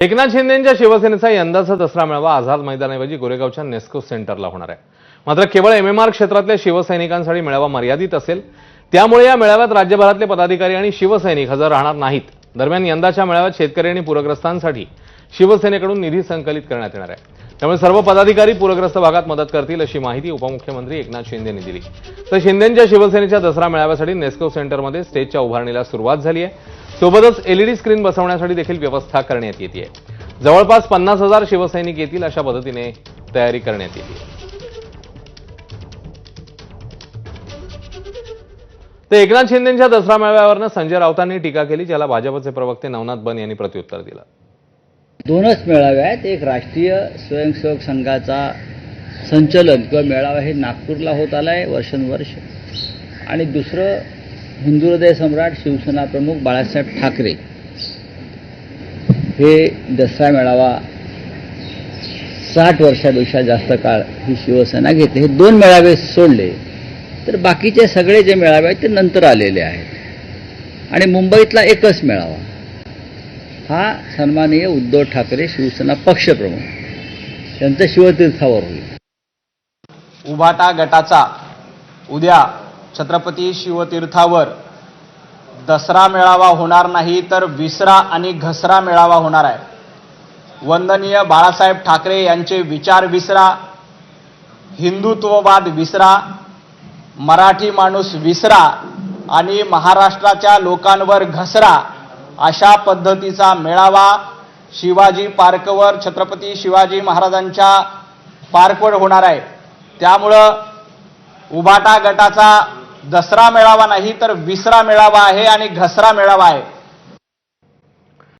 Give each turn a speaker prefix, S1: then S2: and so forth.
S1: एकनाथ शिंदेच्या शिवसेनेचा यंदाचा दसरा मेळावा आझाद मैदानाऐवजी गोरेगावच्या नेस्को सेंटरला होणार आहे. मात्र केवळ एम एम आर क्षेत्रातल्या शिवसैनिकांसाठी मेळावा मर्यादित असेल त्यामुळे या मेळाव्यात राज्यभरातले पदाधिकारी आणि शिवसैनिक हजर राहणार नाहीत. दरम्यान यंदाच्या मेळाव्यात शेतकरी आणि पूरग्रस्तांसाठी शिवसेनेकडून निधी संकलित करण्यात येणार आहे. त्यामुळे सर्व पदाधिकारी पूरग्रस्त भागात मदत करतील अशी माहिती उपमुख्यमंत्री एकनाथ शिंदे यांनी दिली. तर शिंदेच्या शिवसेनेच्या दसरा मेळाव्यासाठी नेस्को सेंटरमध्ये स्टेजच्या उभारणीला सुरुवात झाली आहे. सोबतच एलईडी स्क्रीन बसवण्यासाठी देखील व्यवस्था करण्यात येते जवळपास पन्नास हजार शिवसैनिक येतील अशा पद्धतीने तयारी करण्यात येते. तर एकनाथ शिंदेच्या दसरा मेळाव्यावरनं संजय राऊतांनी टीका केली ज्याला भाजपचे प्रवक्ते नवनाथ बन यांनी प्रत्युत्तर दिलं.
S2: दोनच मेळावे आहेत. एक राष्ट्रीय स्वयंसेवक संघाचा संचलन किंवा मेळावा हे नागपूरला होत आला आहे वर्षानुवर्ष. आणि दुसरं हिंदुहृदय सम्राट शिवसेना प्रमुख बाळासाहेब ठाकरे हे दसरा मेळावा साठ वर्षापेक्षा जास्त काळ ही शिवसेना घेते. हे दोन मेळावे सोडले. तर बाकीचे सगळे जे मेळावे आहेत ते नंतर आलेले आहेत. आणि मुंबईतला एकच मेळावा. हा सन्माननीय उद्धव ठाकरे शिवसेना पक्षप्रमुख. त्यांचं शिवतीर्थावर होईल
S3: उभाटा गटाचा उद्या छत्रपती शिवतीर्थावर दसरा मेळावा होणार नाही तर विसरा आणि घसरा मेळावा होणार आहे. वंदनीय बाळासाहेब ठाकरे यांचे विचार विसरा हिंदुत्ववाद विसरा मराठी माणूस विसरा आणि महाराष्ट्राच्या लोकांवर घसरा अशा पद्धतीचा मेळावा शिवाजी पार्कवर छत्रपती शिवाजी महाराजांच्या पार्कवर होणार आहे. त्यामुळं उभाटा गटाचा दसरा मेळावा नाही तर विसरा मेळावा आहे आणि घसरा मेळावा आहे.